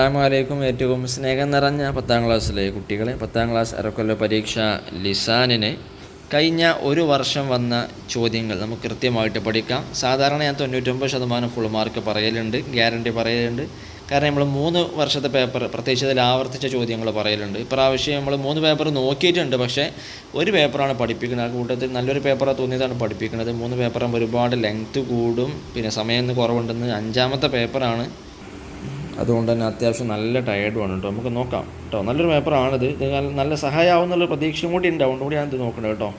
അസ്സാമലൈക്കും ഏറ്റവും സ്നേഹം നിറഞ്ഞ പത്താം ക്ലാസ്സിലെ കുട്ടികളെ പത്താം ക്ലാസ് അരക്കൊല്ല പരീക്ഷ ലിസാനിന് കഴിഞ്ഞ ഒരു വർഷം വന്ന ചോദ്യങ്ങൾ നമുക്ക് കൃത്യമായിട്ട് പഠിക്കാം. സാധാരണ ഞാൻ തൊണ്ണൂറ്റൊമ്പത് ശതമാനം ഫുൾ മാർക്ക് പറയലുണ്ട് ഗ്യാരണ്ടി പറയലുണ്ട്. കാരണം നമ്മൾ മൂന്ന് വർഷത്തെ പേപ്പർ പ്രത്യേകിച്ച് അതിൽ ആവർത്തിച്ച ചോദ്യങ്ങൾ പറയലുണ്ട്. ഇപ്രാവശ്യം നമ്മൾ മൂന്ന് പേപ്പർ നോക്കിയിട്ടുണ്ട് പക്ഷേ ഒരു പേപ്പറാണ് പഠിപ്പിക്കുന്നത്. ആ കൂട്ടത്തിൽ നല്ലൊരു പേപ്പറാണ് തോന്നിയതാണ് പഠിപ്പിക്കുന്നത്. മൂന്ന് പേപ്പറാകുമ്പോൾ ഒരുപാട് ലെങ്ത്ത് കൂടും പിന്നെ സമയം കുറവുണ്ടെന്ന് അഞ്ചാമത്തെ പേപ്പറാണ് അതുകൊണ്ട് തന്നെ അത്യാവശ്യം നല്ല ടയേർഡുമാണ് കേട്ടോ. നമുക്ക് നോക്കാം കേട്ടോ. നല്ലൊരു പേപ്പറാണിത് ഇത് നല്ല- സഹായമാവുന്നുള്ള പ്രതീക്ഷയും കൂടി ഉണ്ട്. അതുകൊണ്ട് കൂടി ഞാനിത് നോക്കണം കേട്ടോ.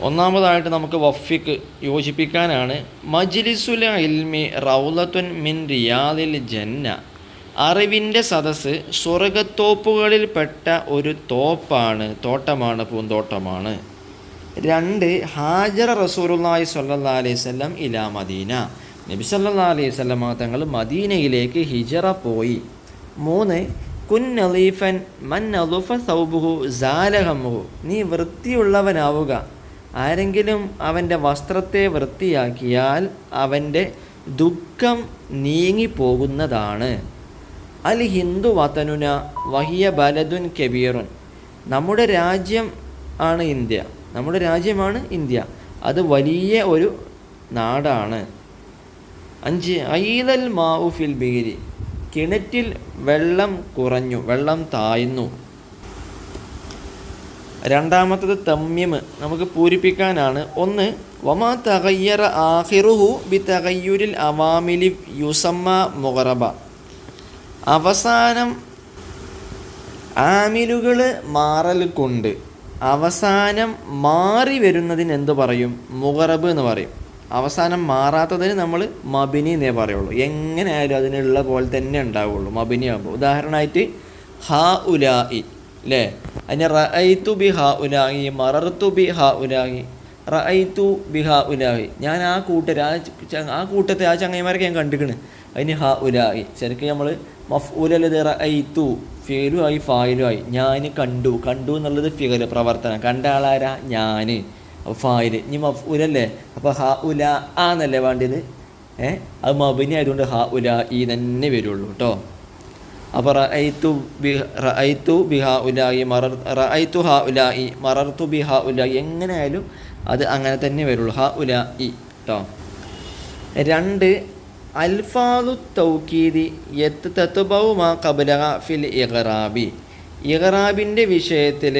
ഒന്നാമതായിട്ട് നമുക്ക് വഫിക്ക് യോജിപ്പിക്കാനാണ്. മജ്ലിസുൽ ഇൽമി റൗലത്തുൻ മിൻ റിയാദിൽ ജന്ന. അറിവിന്റെ സദസ്സ് സ്വർഗത്തോപ്പുകളിൽപ്പെട്ട ഒരു തോപ്പാണ്. തോട്ടമാണ് പൂന്തോട്ടമാണ്. രണ്ട് ഹാജർ റസൂലുള്ളാഹി സ്വല്ലല്ലാഹി അലൈഹി വസല്ലം ഇലാ മദീന. നബി സല്ലല്ലാഹു അലൈഹി വസല്ലം തങ്ങൾ മദീനയിലേക്ക് ഹിജറ പോയി. മൂന്ന് കുൻ അലീഫൻ മൻ അലുഫ സൗബുഹു ജാലഹമുഹു നീ വൃത്തിയുള്ളവനാവുക. ആരെങ്കിലും അവന്റെ വസ്ത്രത്തെ വൃത്തിയാക്കിയാൽ അവന്റെ ദുഃഖം നീങ്ങിപ്പോകുന്നതാണ്. അൽ ഹിന്ദു വതനുന വഹിയ ബലദുൻ കബീറുൻ. നമ്മുടെ രാജ്യം ആണ് ഇന്ത്യ. നമ്മുടെ രാജ്യമാണ് ഇന്ത്യ. അത് വലിയ ഒരു നാടാണ്. അഞ്ച് ഐതൽ മാവു ഫിൽ ബീരി കിണറ്റിൽ വെള്ളം കുറഞ്ഞു വെള്ളം താഴ്ന്നു രണ്ടാമത്തത് തമ്യം നമുക്ക് പൂരിപ്പിക്കാനാണ്. ഒന്ന് വമാ തകയ്യറ ആഹിറുഹു ബി തകയ്യുരിൽ അവാമിലി യുസമ്മ മുഗറബ. അവസാനം ആമിലുകൾ മാറൽ കൊണ്ട് അവസാനം മാറി വരുന്നതിന് എന്ത് പറയും? മുഗറബ് എന്ന് പറയും. അവസാനം മാറാത്തതിന് നമ്മൾ മബിനി എന്നേ പറയുള്ളൂ. എങ്ങനെ ആയാലും അതിനുള്ള പോലെ തന്നെ ഉണ്ടാവുള്ളൂ മബിനി ആകുമ്പോൾ ഉദാഹരണമായിട്ട് ഹ ഉലായി അല്ലേ അതിന് റഅയ്തു ബി ഹ ഉലായി മറർത്തു ബി ഹ ഉലായി റഅയ്തു ബി ഹ ഉലായി. ഞാൻ ആ കൂട്ടർ ആ ആ കൂട്ടത്തെ ആ ചങ്ങന്മാരൊക്കെ ഞാൻ കണ്ടിരിക്കണ് അതിന് ഹ ഉലായി. ശരിക്കും നമ്മൾ മഫ്ഊലത് റഅയ്തു ഫേലു ആയി ഫായിലും ആയി ഞാൻ കണ്ടു. കണ്ടു എന്നുള്ളത് ഫിഗർ പ്രവർത്തനം. കണ്ട ആളാരാ? ഞാൻ ഫായിൽ ഇനി മഫ്ഊലല്ലേ? അപ്പോൾ ഹ ഉല ആ എന്നല്ലേ വേണ്ടത്? ഏ? അത് മബിനി ആയതുകൊണ്ട് ഹ ഉല ഈ തന്നെ വരുള്ളൂ കേട്ടോ അപ്പോൾ റഅയ്തു ബി റഅയ്തു ഉല ഉലായി മറർ റഅയ്തു ഹ ഉലായി മറർത്തു ബിഹ ഉലായി എങ്ങനെ ആയാലും അത് അങ്ങനെ തന്നെ വരുള്ളൂ. ഹ ഉല ഇ കേട്ടോ രണ്ട് അൽഫാദു തൗക്കീദി യത്ത് തത്തുബൗ മാ കബലഹ ഫിൽ ഇഖറാബി. ഇഖറാബിന്റെ വിഷയത്തിൽ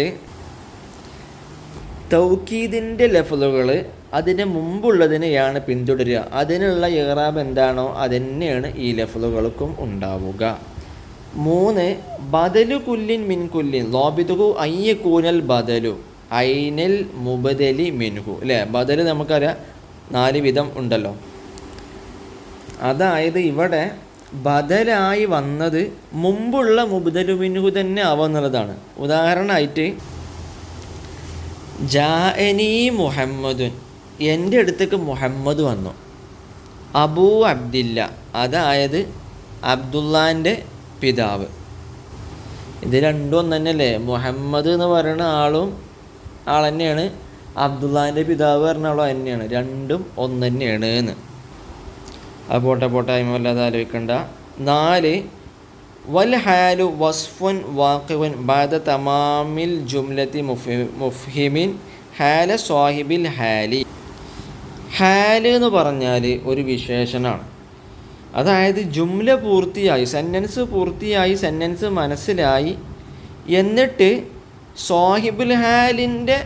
തൗക്കീദിന്റെ ലഫലുകൾ അതിന് മുമ്പുള്ളതിനെയാണ് പിന്തുടരുക. അതിനുള്ള ഇറാബ് എന്താണോ അതന്നെയാണ് ഈ ലഫലുകൾക്കും ഉണ്ടാവുക. മൂന്ന് ബദലു കുല്ലിൻ മിൻ കുല്ലിൻ. അയ്യ കൂനൽ ബദലു. ഐനൽ മുബദലി മിൻഹു. അല്ലേ? ബദൽ നമുക്കറിയാം നാല് വിധം ഉണ്ടല്ലോ. അതായത് ഇവിടെ ബദലായി വന്നത് മുമ്പുള്ള മുബദലു മിൻഹു തന്നെ ആവുന്നുള്ളതാണ്. ഉദാഹരണമായിട്ട് ജാഅനി മുഹമ്മദുൻ. എന്റെ അടുത്തേക്ക് മുഹമ്മദ് വന്നു. അബൂ അബ്ദില്ല അതായത് അബ്ദുല്ലാന്റെ പിതാവ്. ഇത് രണ്ടും ഒന്ന് തന്നെയല്ലേ മുഹമ്മദ് എന്ന് പറയുന്ന ആളും ആൾ തന്നെയാണ്. അബ്ദുല്ലാന്റെ പിതാവ് പറഞ്ഞ ആളും തന്നെയാണ്. രണ്ടും ഒന്ന് തന്നെയാണ് എന്ന്. അത് പോട്ടെ പോട്ടെ വല്ലാതെ ആലോചിക്കണ്ട. നാല് വൽ ഹാലു വസ്ഫുൻ بعد ജുംലത്തി മുഫി മുഫ്ഹിമിൻ ഹാല സ്വാഹിബിൽ ഹാലി. ഹാൽ എന്ന് പറഞ്ഞാൽ ഒരു വിശേഷണമാണ് അതായത് ജുംല പൂർത്തിയായി സെന്റൻസ് പൂർത്തിയായി സെന്റൻസ് മനസ്സിലായി എന്നിട്ട് സ്വാഹിബുൽ ഹാലിന്റെ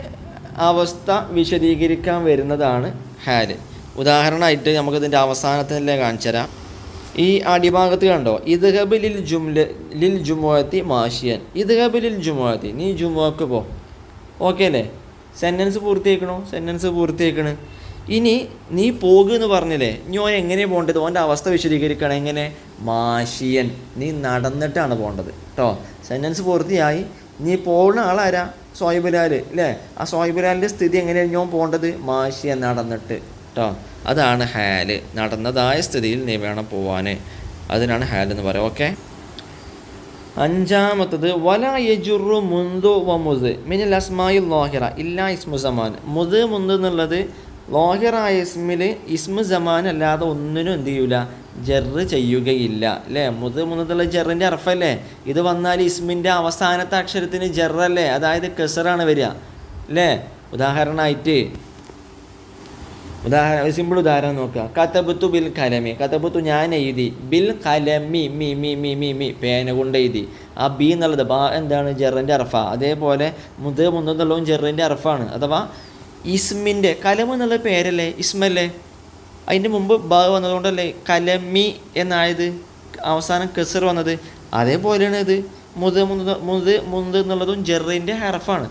അവസ്ഥ വിശദീകരിക്കാൻ വരുന്നതാണ് ഹാൽ. ഉദാഹരണമായിട്ട് നമുക്കിതിന്റെ അവസാനത്തിലെ കാണിച്ചു തരാം ഈ അടിഭാഗത്ത് കണ്ടോ? ഇദ്ഹബ് ലിൽ ജുംല ലിൽ ജുമുഅത്തി മാഷിയൻ. ഇദ്ഹബ് ലിൽ ജുമുഅത്തി. നീ ജുമുഅക്ക് പോ. ഓക്കെ അല്ലേ? സെന്റൻസ് പൂർത്തിയാക്കണോ? സെന്റൻസ് പൂർത്തിയാക്കണ്. ഇനി നീ പോകുക എന്ന് പറഞ്ഞില്ലേ? ഇനി ഓൻ എങ്ങനെ പോകേണ്ടത് ഓന്റെ അവസ്ഥ വിശദീകരിക്കണം. എങ്ങനെ? മാഷിയൻ. നീ നടന്നിട്ടാണ് പോകേണ്ടത് കേട്ടോ സെന്റൻസ് പൂർത്തിയായി. നീ പോകുന്ന ആളാരാ? സോയിബുലാൽ അല്ലേ ആ സോയിബുലാലിന്റെ സ്ഥിതി എങ്ങനെയാണ് ഞാൻ പോകേണ്ടത് മാഷിയൻ നടന്നിട്ട്. കേട്ടോ അതാണ് ഹാൽ. നടന്നതായ സ്ഥിതിയിൽ നീ വേണം പോവാൻ അതിനാണ് ഹാൽ എന്ന് പറയുക. ഓക്കെ? അഞ്ചാമത്തത് വല യജുറു മുന്തു വ മുത് മിനൽ അസ്മായിൽ ലോഹിറ ഇല്ല ഇസ്മു സമാൻ. മുത് മുന്ത് എന്നുള്ളത് ലോഹിറായ ഇസ്മിൽ ഇസ്മു സമാൻ അല്ലാതെ ഒന്നിനും എന്ത് ചെയ്യൂല. ജെറ് ചെയ്യുകയില്ല. അല്ലേ മുത് മുന്നത്തുള്ള ജെറിന്റെ അർഫല്ലേ? ഇത് വന്നാൽ ഇസ്മിന്റെ അവസാനത്തെ അക്ഷരത്തിന് ജെറല്ലേ? അതായത് കെസറാണ് വരിക. അല്ലേ ഉദാഹരണമായിട്ട് ഉദാഹരണം ഒരു സിമ്പിൾ ഉദാഹരണം നോക്കുക. കതബത്തു ബിൽ കലമി. കതബത്തു ഞാൻ എഴുതി. ബിൽ കലമി മി മി മി മി മി പേന കൊണ്ട് എഴുതി. ആ ബി എന്നുള്ളത് ബാ എന്താണ്? ജെറിന്റെ അർഫ അതേപോലെ മുത് മുന്നെന്നുള്ളതും ജെറിന്റെ അർഫാണ് അഥവാ ഇസ്മിന്റെ കലം എന്നുള്ള പേരല്ലേ? ഇസ്മല്ലേ? അതിന്റെ മുമ്പ് ബാ വന്നതുകൊണ്ടല്ലേ? കലമി എന്നായത്? അവസാനം കെസർ വന്നത്. അതേപോലെയാണ് ഇത്. മുത് മുന്ത് മുത് മുന്ത് എന്നുള്ളതും ജെറിന്റെ ഹർഫാണ്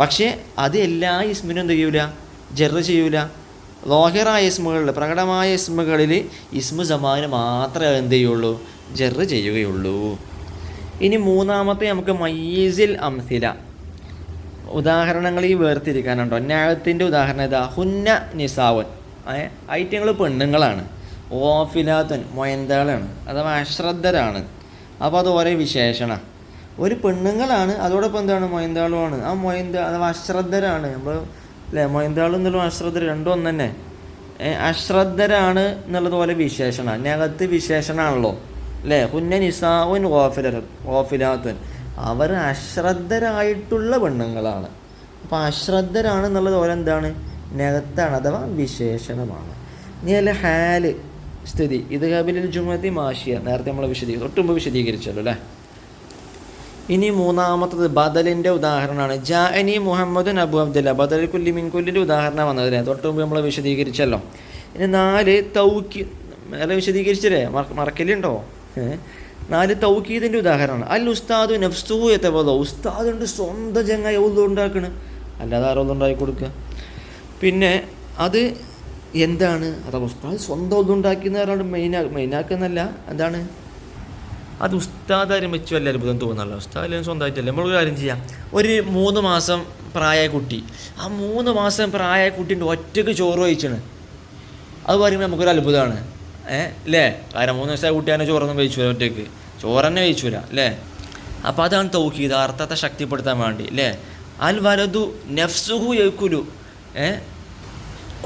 പക്ഷേ അത് എല്ലാ ഇസ്മിനും എന്ത് ചെയ്യൂല? ജെറ് ചെയ്യൂല. ലോഹിറായ ഇസ്മുകളിൽ പ്രകടമായ ഇസ്മുകളിൽ ഇസ്മു ജമാന് മാത്രമേ എന്ത് ചെയ്യുള്ളൂ? ജെറ് ചെയ്യുകയുള്ളൂ. ഇനി മൂന്നാമത്തെ നമുക്ക് മയ്യീസിൽ അംസില. ഉദാഹരണങ്ങൾ ഈ വേർതിരിക്കാനുണ്ടോ? ന്യായത്തിന്റെ ഉദാഹരണം ഇതാ. ഹുന്ന നിസാവൻ. ഐറ്റങ്ങൾ പെണ്ണുങ്ങളാണ്. ഓഫിലാത്തൻ മൊയന്താളാണ് അഥവാ അശ്രദ്ധരാണ്. അപ്പോൾ അത് ഓരോ വിശേഷണ. ഒരു പെണ്ണുങ്ങളാണ് അതോടൊപ്പം എന്താണ്? മൊയന്താളുമാണ് ആ മൊയന്ത അഥവാ അശ്രദ്ധരാണ്. നമ്മൾ അല്ലേ? മൊയന്താളും എന്നുള്ള അശ്രദ്ധ രണ്ടും ഒന്ന് തന്നെ അശ്രദ്ധരാണ് എന്നുള്ളതുപോലെ വിശേഷണ നകത്ത് വിശേഷണമാണല്ലോ. അല്ലേ? ഹുന്ന നിസാവുൻ ഓഫിലർ ഓഫിലാത്തൻ അവർ അശ്രദ്ധരായിട്ടുള്ള പെണ്ണുങ്ങളാണ്. അപ്പോൾ അശ്രദ്ധരാണ് എന്നുള്ളത് പോലെ എന്താണ്? നകത്താണ് അഥവാ വിശേഷണമാണ്. ഇനി അല്ല ഹാൽ സ്ഥിതി. ഇത് കബിലിൽ ജുമതി മാഷിയ. നേരത്തെ നമ്മൾ വിശദീകരിച്ചു ഒട്ടുമ്പോൾ വിശദീകരിച്ചല്ലോ അല്ലേ? ഇനി മൂന്നാമത്തത് ബദലിന്റെ ഉദാഹരണമാണ്. ജാഅനി മുഹമ്മദുൻ അബു അബ്ദുല്ല. ബദൽ കുല്ലി മിൻകുല്ലിന്റെ ഉദാഹരണം വന്നതിനെ. തൊട്ട് മുമ്പ് നമ്മൾ വിശദീകരിച്ചല്ലോ. ഇനി നാല് തൗക്കി അല്ല വിശദീകരിച്ചില്ലേ? മറ- മറക്കലുണ്ടോ? നാല് തൗക്കീദിന്റെ ഉദാഹരണമാണ്. അൽ ഉസ്താദു നഫ്സു എത്തവതോ ഉസ്താദുണ്ട് സ്വന്തം ചങ്ങായി ഒന്നും ഉണ്ടാക്കണ്. അല്ലാതെ ആരോ ഉണ്ടാക്കി കൊടുക്കുക. പിന്നെ അത് എന്താണ്? അതാ ഉസ്താദ് സ്വന്തം ഒന്നും ഉണ്ടാക്കിയെന്ന് പറഞ്ഞാൽ മെയിനാ മെയിനാക്കുന്നല്ല എന്താണ്? അത് ഉസ്താദാരും വെച്ച് വല്ല അത്ഭുതം തോന്നുന്നുള്ളൂ ഉസ്താദ് സ്വന്തമായിട്ടല്ലേ? നമ്മളൊരു കാര്യം ചെയ്യാം. ഒരു മൂന്ന് മാസം പ്രായമായ കുട്ടി. ആ മൂന്ന് മാസം പ്രായമായ കുട്ടീന്റെ ഒറ്റയ്ക്ക് ചോറ് കഴിച്ചാണ്. അത് പറയുമ്പോൾ നമുക്കൊരു അത്ഭുതമാണ്. ഏ? അല്ലേ കാരണം മൂന്ന് വയസ്സായ കുട്ടി തന്നെ ചോറൊന്നും കഴിച്ചു ഒറ്റയ്ക്ക്. ചോറ് തന്നെ വരാം അല്ലേ അപ്പോൾ അതാണ് തൗക്കീത് അർത്ഥത്തെ ശക്തിപ്പെടുത്താൻ വേണ്ടി അല്ലേ അൽ വലതു നഫ്സുഹു യക്കുലു ഏ?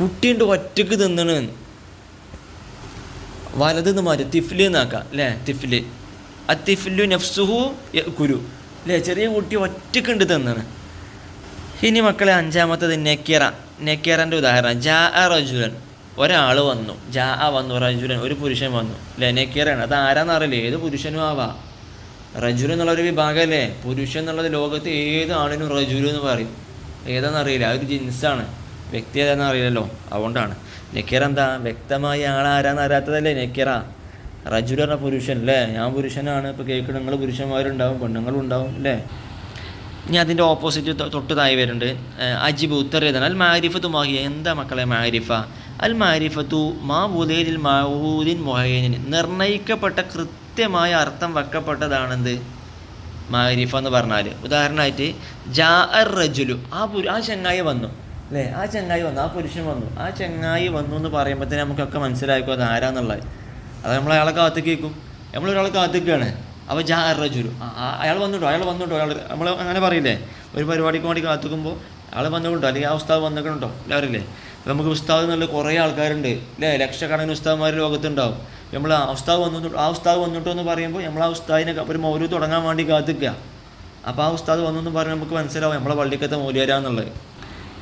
കുട്ടീന്റെ ഒറ്റയ്ക്ക് തിന്നണ. വലത് എന്ന് മാറ്റി തിഫ്ലി എന്നാക്കാം അല്ലേ തിഫ്ല്. ആ തിഫ്ലു നഫ്സുഹു കുരു അല്ലേ ചെറിയ കുട്ടി ഒറ്റക്കുണ്ട് തിന്നാണ്. ഇനി മക്കളെ അഞ്ചാമത്തത് നെക്കേറ. നെക്കേറന്റെ ഉദാഹരണം. ജാ അ റജുലൻ. ഒരാൾ വന്നു. ജാ അ വന്നു റജുലൻ. ഒരു പുരുഷൻ വന്നു. അല്ലേ നെക്കേറാണ് അത് ആരാന്ന് അറിയില്ല. ഏത് പുരുഷനും ആവാം. റജുൽ എന്നുള്ളൊരു വിഭാഗമല്ലേ പുരുഷൻ എന്നുള്ളത് ലോകത്ത് ഏത് ആണിനും റജുലു എന്ന് പറയും. ഏതാണെന്നറിയില്ല ആ ഒരു ജിൻസാണ്. വ്യക്തി ഏതാണെന്ന് അറിയില്ലല്ലോ. അതുകൊണ്ടാണ്. നെക്കിറ എന്താ? വ്യക്തമായി ആളാരാന്ന് അറിയാത്തതല്ലേ നെക്കിറ? റജുൽ പുരുഷൻ അല്ലേ ഞാൻ പുരുഷനാണ്. ഇപ്പോൾ കേൾക്കണം നിങ്ങൾ പുരുഷന്മാരുണ്ടാവും പെണ്ണുങ്ങളും ഉണ്ടാവും അല്ലേ ഇനി അതിന്റെ ഓപ്പോസിറ്റ് തൊട്ട് താഴെ വരുന്നുണ്ട്. അജിബ് ഉത്തരേതാണ് അൽ മാരിഫത്തു മാഹിയ. എന്താ മക്കളെ മാരിഫ? അൽ മാരിഫത്തു മാ ബുദേലിൽ മാവൂദിൻ മൊഹൈനിൻ നിർണയിക്കപ്പെട്ട കൃത്യമായ അർത്ഥം വെക്കപ്പെട്ടതാണെന്ത്? മാരിഫ എന്ന് പറഞ്ഞാൽ ഉദാഹരണമായിട്ട് ജാ അർ റജുലു. ആ പുരു ആ ചങ്ങായി വന്നു. അല്ലേ ആ ചങ്ങായി വന്നു. ആ പുരുഷൻ വന്നു. ആ ചങ്ങായി വന്നു എന്ന് പറയുമ്പോഴത്തേന് നമുക്കൊക്കെ മനസ്സിലാക്കും അത് ആരാന്നുള്ളത് അത് നമ്മൾ അയാളെ കാത്തു കേൾക്കും നമ്മളൊരാളെ കാത്തിക്കുകയാണ് അപ്പോൾ ജാ റജുലു അയാൾ വന്നിട്ടോ? അയാൾ വന്നിട്ടോ? അയാൾ നമ്മൾ അങ്ങനെ പറയില്ലേ? ഒരു പരിപാടിക്ക് വേണ്ടി കാത്തുക്കുമ്പോൾ അയാൾ വന്നിട്ടുണ്ടോ? അല്ലെങ്കിൽ ആ ഉസ്താദ് വന്നിട്ടുണ്ടോ? എല്ലാവരില്ലേ? അപ്പോൾ നമുക്ക് ഉസ്താദ് എന്നുള്ള കുറേ ആൾക്കാരുണ്ട്. അല്ലേ ലക്ഷക്കണക്കിന് ഉസ്താദ്മാർ ലോകത്തുണ്ടാവും. നമ്മൾ ആ ഉസ്താദ് വന്നിട്ട് ആ ഉസ്താദ് വന്നിട്ടോ എന്ന് പറയുമ്പോൾ നമ്മൾ ആ ഉസ്താദിനെ ഒരു മൗര് തുടങ്ങാൻ വേണ്ടി കാത്തിക്കുക അപ്പോൾ ആ ഉസ്താദ് വന്നു എന്ന് പറഞ്ഞാൽ നമുക്ക് മനസ്സിലാവും നമ്മളെ പള്ളിക്കത്തെ മൗലിയാരാന്നുള്ളത്.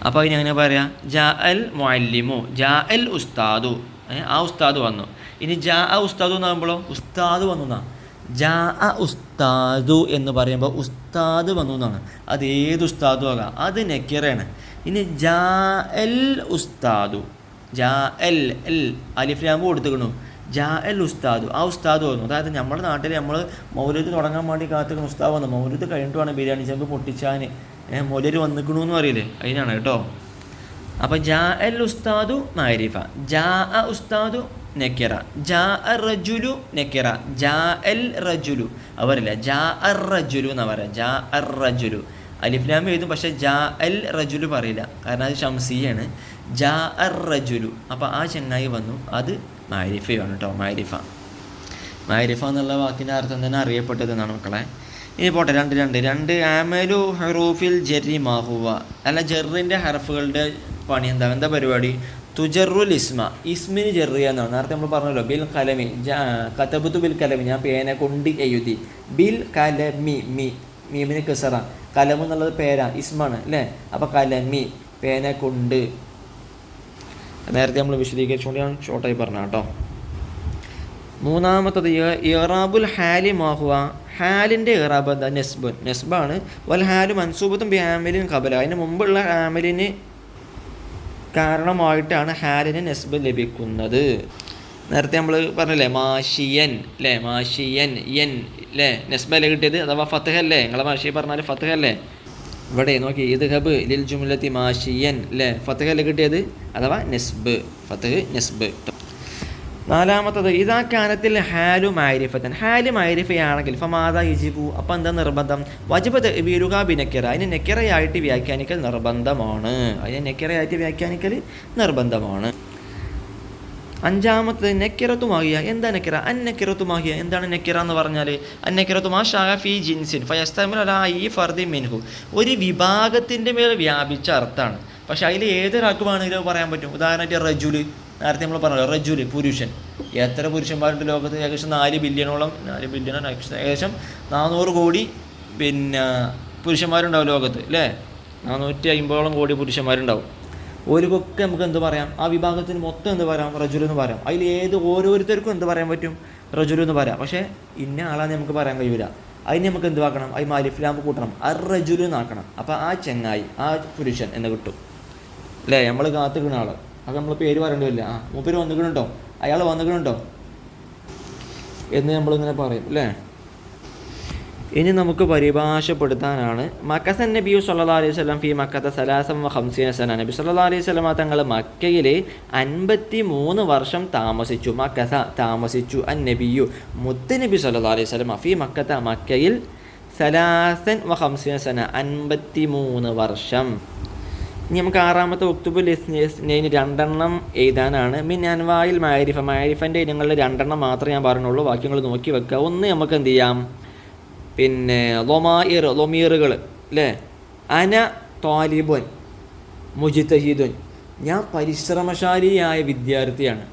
അപ്പോൾ അതിന് അങ്ങനെ പറയാം? ജാ അൽ മൊല്ലിമു ജാ അൽ ഉസ്താദു. ആ ഉസ്താദ് വന്നു. ഇനി ജാ ആ ഉസ്താദു എന്നാകുമ്പോഴോ ഉസ്താദ് വന്നു എന്നാ. ജാ അ ഉസ്താദു എന്ന് പറയുമ്പോൾ ഉസ്താദ് വന്നു എന്നാണ്. അത് ഏത് ഉസ്താദു ആകാം. അത് നെക്കിറയാണ് ഇനി ജാ എൽ ഉസ്താദു. ജാ എൽ എൽ. അലിഫ്രാമ്പ് കൊടുത്തുക്കണു ജാ എൽ ഉസ്താദു. ആ ഉസ്താദ് വന്നു. അതായത് നമ്മുടെ നാട്ടിൽ നമ്മൾ മൗലൂദ് തുടങ്ങാൻ വേണ്ടി കാത്തുക്കുന്ന ഉസ്താദ് വന്നു. മൗലൂദ് കഴിഞ്ഞിട്ട് വേണം ബിരിയാണി ചെമ്പ് പൊട്ടിച്ചാൻ മൗലൂര് വന്നിക്കണു എന്ന് പറയില്ലേ? അതിനാണ് കേട്ടോ. അപ്പോൾ ജാ എൽ ഉസ്താദു മാരിഫ ജാ അ ഉസ്താദു നെക്കിറ ജാ അ റജുലു നെക്കിറ ജാ എൽ റജുലു. അവരില്ല ജാ അർ റജുലു എന്നാ പറയാം? ജാ അർ റജുലു. അലിഫ്ലാം എഴുതും പക്ഷേ ജാ എൽ റജുലു പറയില്ല. കാരണം അത് ഷംസിയാണ് ജാ അർ റജുലു. അപ്പോൾ ആ ചെങ്ങായി വന്നു. അത് മാരിഫയാണ് കേട്ടോ മാരിഫ. മാരിഫ എന്നുള്ള വാക്കിന്റെ അർത്ഥം തന്നെ അറിയപ്പെട്ടത് എന്നാണ് മക്കളെ. ഇനി പോട്ടെ രണ്ട് രണ്ട്. രണ്ട് ആമലു ഹറൂഫിൽ ജെറി മാഹുവ അല്ല ജെറിന്റെ ഹറഫുകളുടെ പണി എന്താ? എന്താ പരിപാടി? തുജറുൽ ഇസ്മ. ഇസ്മിന് ജെറി എന്നാണ്. നേരത്തെ നമ്മൾ പറഞ്ഞല്ലോ ബിൽ കലമി. കത്തബുത്തു ബിൽ കലമി. ഞാൻ പേന കൊണ്ട് എഴുതി. ബിൽ കലമി മി മീമിന് കിസറ. കലം എന്നുള്ളത് പേരാ ഇസ്മാണ് അല്ലേ? അപ്പോൾ കലമി പേന കൊണ്ട്. നേരത്തെ നമ്മൾ വിശദീകരിച്ചുകൊണ്ട് ഞാൻ ഷോർട്ടായി പറഞ്ഞ കേട്ടോ. മൂന്നാമത്തത് ഇറാബുൽ ഹാലി മാഹുവ. ഹാലിന്റെ ഇറാബ് എന്താ? നെസ്ബുൻ നെസ്ബാണ്. വൽ ഹാൽ മൻസൂബത്തും ബി കബല അതിന് മുമ്പുള്ള ആമലിന് കാരണമായിട്ടാണ് ഹാലിന് നെസ്ബ് ലഭിക്കുന്നത്. നേരത്തെ നമ്മൾ പറഞ്ഞല്ലേ മാഷിയൻ അല്ലേ മാഷിയൻ എൻ അല്ലേ നെസ്ബല്ലേ കിട്ടിയത്? അഥവാ ഫത്തഹ അല്ലേ? നിങ്ങളെ മാഷി പറഞ്ഞാൽ ഫത്തഹ അല്ലേ? ഇവിടെ നോക്കി ഇത് ഹബ് ലിൽ ജുമുലത്തി മാഷിയൻ അല്ലേ ഫത്തഹ അല്ലേ കിട്ടിയത്? അഥവാ നെസ്ബ്. ഫത്തഹ് നെസ്ബ്. നാലാമത്തത് ഇതാ കാനത്തിൽ ഹാലു മാരിഫത്തൻ ഹാലു മാരിഫയാണെങ്കിൽ ഫമാദ യുജിബു. അപ്പം എന്താ നിർബന്ധം? വജിബ് വീരുക ബിനക്കിറ. അതിന് നെക്കിറയായിട്ട് വ്യാഖ്യാനിക്കൽ നിർബന്ധമാണ്. അതിന് നെക്കിറയായിട്ട് വ്യാഖ്യാനിക്കൽ നിർബന്ധമാണ്. അഞ്ചാമത്തത് നെക്കിറത്തുമാകിയ എന്താ നെക്കിറ? അന്നക്കിറത്തുമാകിയ എന്താണ് നെക്കിറ എന്ന് പറഞ്ഞാൽ അന്നക്കിറത്തുമാ ഷാഫി ജിൻസിൻ. ഫയസ്തമിൽ അലാ ഈ ഫർദി മിൻഹു. ഒരു വിഭാഗത്തിന്റെ മേൽ വ്യാപിച്ച അർത്ഥമാണ് പക്ഷേ അതിൽ ഏതൊരാൾക്ക് വേണമെങ്കിലും പറയാൻ പറ്റും? ഉദാഹരണമായിട്ട് റജുൽ. നേരത്തെ നമ്മൾ പറഞ്ഞല്ലോ റജുൽ പുരുഷൻ. എത്ര പുരുഷന്മാരുണ്ട് ലോകത്ത്? ഏകദേശം നാല് ബില്യണോളം നാല് ബില്യണോ ഏകദേശം നാനൂറ് കോടി പിന്നെ പുരുഷന്മാരുണ്ടാവും ലോകത്ത് അല്ലേ? നാനൂറ്റി അമ്പതോളം കോടി പുരുഷന്മാരുണ്ടാവും. ഓർക്കൊക്കെ നമുക്ക് എന്ത് പറയാം? ആ വിഭാഗത്തിന് മൊത്തം എന്ത് പറയാം? റജുൽ എന്ന് പറയാം. അതിൽ ഏത് ഓരോരുത്തർക്കും എന്ത് പറയാൻ പറ്റും? റജുൽ എന്ന് പറയാം. പക്ഷേ ഇന്ന ആളാന്ന് നമുക്ക് പറയാൻ കഴിയില്ല അതിന് നമുക്ക് എന്ത് ആക്കണം? അതിന് മാലിഫിലാമ്പ് കൂട്ടണം. അർ റജുൽ എന്നാക്കണം അപ്പോൾ ആ ചെങ്ങായി ആ പുരുഷൻ എന്ന് കിട്ടും. അല്ലേ? നമ്മൾ കാത്തുക്കുന്ന ആൾ അത് നമ്മൾ പേര് പറയേണ്ടതില്ല? ആ മൂപ്പര് വന്നിക്കണുണ്ടോ? അയാൾ വന്നിക്കണുണ്ടോ? എന്ന് നമ്മളിങ്ങനെ പറയും അല്ലേ? ഇനി നമുക്ക് പരിഭാഷപ്പെടുത്താനാണ് മക്കസൻ നബിയു സല്ലാ അലൈഹി സ്വലം ഫി മക്കത്തെ സലാസം ഹംസീന സന. നബി സല്ലാ അലൈഹി സ്വലമ തങ്ങൾ മക്കയിൽ അൻപത്തി മൂന്ന് വർഷം താമസിച്ചു. മക്കസ താമസിച്ചു. അൻ നബിയു മുത്ത് നബി സല്ലാ അലൈഹി സ്വലമ ഫി മക്കത്ത മക്കയിൽ സലാസൻ വ ഹംസീന സന അൻപത്തി മൂന്ന് വർഷം. ഇനി നമുക്ക് ആറാമത്തെ ഒക്ടോബർ ലിസ്റ്റിന് രണ്ടെണ്ണം എഴുതാനാണ്. മിൻ വായിൽ മാരിഫ മാരിഫന്റെ ഇനങ്ങളിൽ രണ്ടെണ്ണം മാത്രമേ ഞാൻ പറഞ്ഞുള്ളൂ. വാക്യങ്ങൾ നോക്കി വെക്കുക. ഒന്ന് നമുക്ക് എന്ത് ചെയ്യാം? പിന്നെ ലൊമായിർ ലൊമീറുകൾ അല്ലേ അന താലിബുൻ മുജിത്തഹീദുൻ ഞാൻ പരിശ്രമശാലിയായ വിദ്യാർത്ഥിയാണ്.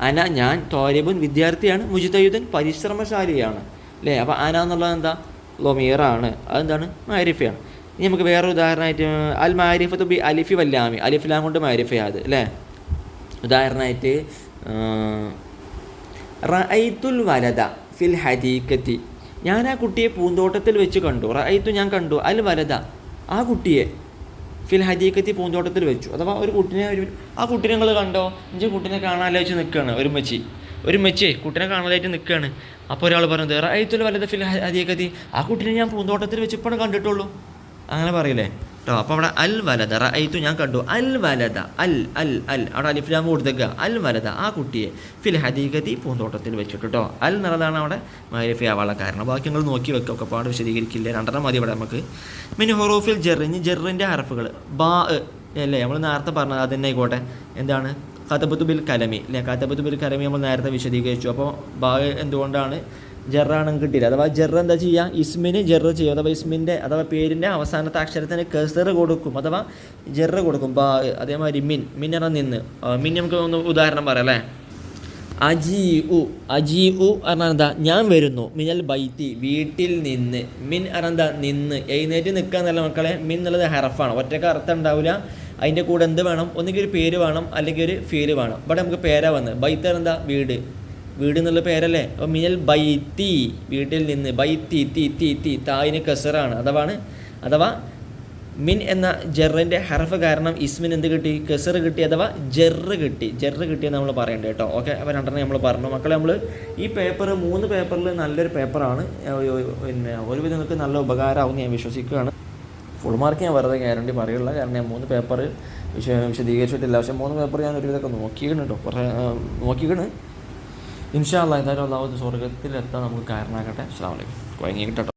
അന ഞാൻ താലിബുൻ വിദ്യാർത്ഥിയാണ്. മുജിത്തഹീദുൻ പരിശ്രമശാലിയാണ്. അല്ലേ അപ്പോൾ അന എന്നുള്ളത് എന്താ? ലൊമീറാണ്. അതെന്താണ്? മാരിഫയാണ്. ഇനി നമുക്ക് വേറെ ഉദാഹരണമായിട്ട് അൽ മാരിഫത്ത് ബി അലിഫി വല്ലാമി. അലിഫിലാം കൊണ്ട് മാരിഫയാത് അല്ലേ? ഉദാഹരണമായിട്ട് റഅയ്ത്തുൽ വലത ഫിൽ ഹദീക്കത്തി ഞാൻ ആ കുട്ടിയെ പൂന്തോട്ടത്തിൽ വെച്ച് കണ്ടു. റഅയ്ത്തു ഞാൻ കണ്ടു. അൽ വലത ആ കുട്ടിയെ ഫിൽ ഹദീക്കത്തി പൂന്തോട്ടത്തിൽ വെച്ചു. അഥവാ ഒരു കുട്ടിനെ ഒരു ആ കുട്ടിനെ നിങ്ങൾ കണ്ടോ? ഇഞ്ചെ കുട്ടിനെ കാണാനല്ലേ വെച്ച് നിൽക്കുകയാണ് ഒരു മച്ചി ഒരു മെച്ചേ കുട്ടിനെ കാണാനായിട്ട് നിൽക്കുകയാണ് അപ്പോൾ ഒരാൾ പറഞ്ഞത് റഅയ്ത്തുൽ വലത ഫിൽ ഹദീക്കത്തി ആ കുട്ടിനെ ഞാൻ പൂന്തോട്ടത്തിൽ വെച്ച് ഇപ്പോൾ കണ്ടിട്ടുള്ളൂ. അങ്ങനെ പറയില്ലേ? കേട്ടോ അപ്പോൾ അവിടെ അൽ വലത റഅയ്തു ഞാൻ കണ്ടു. അൽ വലത അൽ അൽ അൽ. അവിടെ അലിഫ്ലാം കൊടുത്തേക്കുക അൽ വലത ആ കുട്ടിയെ ഫിൽ ഹദീഗതി പൂന്തോട്ടത്തിൽ വെച്ചിട്ട് കേട്ടോ അൽ എന്നുള്ളതാണ് അവിടെ മാരിഫി കാരണം. ബാക്കി നിങ്ങൾ നോക്കി വെക്കുക ഒക്കെ പാട് വിശദീകരിക്കില്ല? രണ്ടെണ്ണം മതി ഇവിടെ നമുക്ക്. മിനി ഹൊറൂഫിൽ ജെറിഞ്ഞ് ജെറിന്റെ അറഫുകൾ ബാ അല്ലേ? നമ്മൾ നേരത്തെ പറഞ്ഞത് അത് തന്നെ ആയിക്കോട്ടെ. എന്താണ്? കഥബത്ത് ബിൽ കലമി. അല്ലേ? കഥബത്ത് ബിൽ കലമി നമ്മൾ നേരത്തെ വിശദീകരിച്ചു. അപ്പോൾ ബാ എന്തുകൊണ്ടാണ് ജെറാണ് കിട്ടിയില്ല. അഥവാ ജെറ എന്താ ചെയ്യുക ഇസ്മിന് ജെറ ചെയ്യും. അഥവാ ഇസ്മിന്റെ അഥവാ പേരിന്റെ അവസാനത്തെ അക്ഷരത്തിന് കെസർ കൊടുക്കും. അഥവാ ജെറ കൊടുക്കും. ബാ അതേമാതിരി മിൻ എന്ന നിന്ന്. മിൻ നമുക്ക് ഒന്ന് ഉദാഹരണം പറയാം അല്ലേ? അജി ഉ അജി ഉ പറഞ്ഞാൽ എന്താ? ഞാൻ വരുന്നു. മിനൽ ബൈത്തി വീട്ടിൽ നിന്ന്. മിൻ അറന്താ നിന്ന്. എഴുന്നേറ്റ് നിൽക്കുക എന്നല്ല മക്കളെ മിൻ എന്നുള്ളത് ഹറഫാണ്. ഒറ്റയ്ക്ക് അർത്ഥം ഉണ്ടാവില്ല. അതിന്റെ കൂടെ എന്ത് വേണം? ഒന്നുകിൽ ഒരു പേര് വേണം അല്ലെങ്കിൽ ഒരു ഫീൽ വേണം. ഇവിടെ നമുക്ക് പേരാ വന്ന്. ബൈത്ത് എന്താ? വീട്. വീട് എന്നുള്ള പേരല്ലേ? അപ്പോൾ മിനൽ ബൈത്തി വീട്ടിൽ നിന്ന് ബൈത്തി തി തി തി തായിന് കസറാണ് അഥവാണ് അഥവാ മിൻ എന്ന ജെറിന്റെ ഹർഫ് കാരണം ഇസ്മിൻ എന്ത് കിട്ടി? കെസർ കിട്ടി അഥവാ ജെറ് കിട്ടി. ജെറ് കിട്ടിയെന്ന് നമ്മൾ പറയേണ്ടത് കേട്ടോ. ഓക്കെ അപ്പോൾ രണ്ടെണ്ണം നമ്മൾ പറഞ്ഞു. മക്കളെ നമ്മൾ ഈ പേപ്പർ മൂന്ന് പേപ്പറിൽ നല്ലൊരു പേപ്പറാണ്. പിന്നെ ഒരുവിധം നിങ്ങൾക്ക് നല്ല ഉപകാരമാവും ഞാൻ വിശ്വസിക്കുകയാണ്. ഫുൾ മാർക്ക് ഞാൻ വെറുതെ ഗ്യാരണ്ടി പറയുള്ള കാരണം ഞാൻ മൂന്ന് പേപ്പർ വിശ വിശദീകരിച്ചിട്ടില്ല. പക്ഷേ മൂന്ന് പേപ്പർ ഞാൻ ഒരുവിധമൊക്കെ നോക്കിയിട്ടുണ്ട് കുറേ നോക്കിക്കണ് ഇൻഷാ അല്ലാ എന്തായാലും അള്ളാഹു സ്വർഗത്തിലെത്താൻ നമുക്ക് കാരണമാകട്ടെ. അസ്സാം വലൈക്കും കുഴങ്ങി കിട്ടോ